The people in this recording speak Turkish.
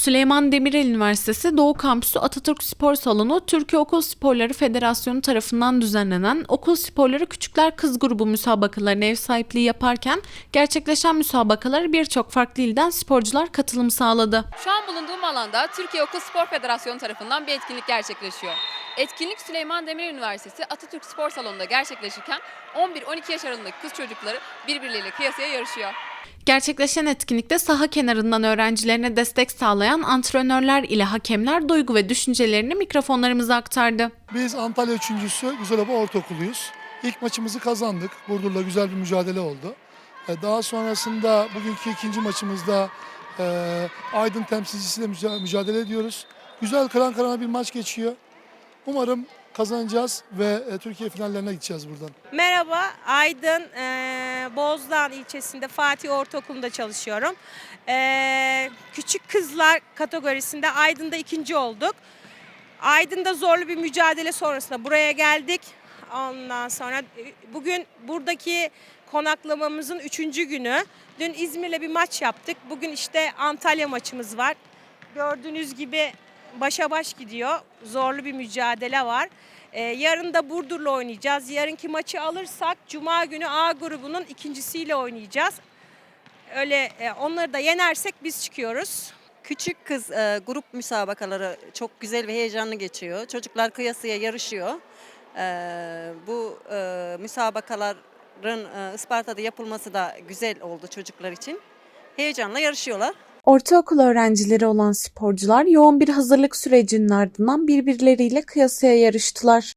Süleyman Demirel Üniversitesi Doğu Kampüsü Atatürk Spor Salonu, Türkiye Okul Sporları Federasyonu tarafından düzenlenen Okul Sporları Küçükler Kız Grubu müsabakalarına ev sahipliği yaparken gerçekleşen müsabakalara birçok farklı ilden sporcular katılım sağladı. Şu an bulunduğum alanda Türkiye Okul Spor Federasyonu tarafından bir etkinlik gerçekleşiyor. Etkinlik Süleyman Demirel Üniversitesi Atatürk Spor Salonu'nda gerçekleşirken 11-12 yaş aralığındaki kız çocukları birbirleriyle kıyasıya yarışıyor. Gerçekleşen etkinlikte saha kenarından öğrencilerine destek sağlayan antrenörler ile hakemler duygu ve düşüncelerini mikrofonlarımıza aktardı. Biz Antalya üçüncüsü Güzelova Ortaokuluyuz. İlk maçımızı kazandık. Burdur'la güzel bir mücadele oldu. E, Daha sonrasında bugünkü ikinci maçımızda e, Aydın temsilcisiyle müca- mücadele ediyoruz. Güzel kıran kırana bir maç geçiyor. Umarım kazanacağız ve e, Türkiye finallerine gideceğiz buradan. Merhaba, Aydın eee Bozdağ ilçesinde Fatih Ortaokulu'nda çalışıyorum. Eee, küçük kızlar kategorisinde Aydın'da ikinci olduk. Aydın'da zorlu bir mücadele sonrasında buraya geldik. Ondan sonra e, bugün buradaki konaklamamızın üçüncü günü. Dün İzmir'le bir maç yaptık. Bugün işte Antalya maçımız var. Gördüğünüz gibi başa baş gidiyor. Zorlu bir mücadele var. Ee, yarın da Burdur'la oynayacağız. Yarınki maçı alırsak Cuma günü A grubunun ikincisiyle oynayacağız. Öyle e, onları da yenersek biz çıkıyoruz. Küçük kız e, grup müsabakaları çok güzel ve heyecanlı geçiyor. Çocuklar kıyasıya yarışıyor. E, bu e, müsabakaların e, Isparta'da yapılması da güzel oldu çocuklar için. Heyecanla yarışıyorlar. Ortaokul öğrencileri olan sporcular yoğun bir hazırlık sürecinin ardından birbirleriyle kıyasaya yarıştılar.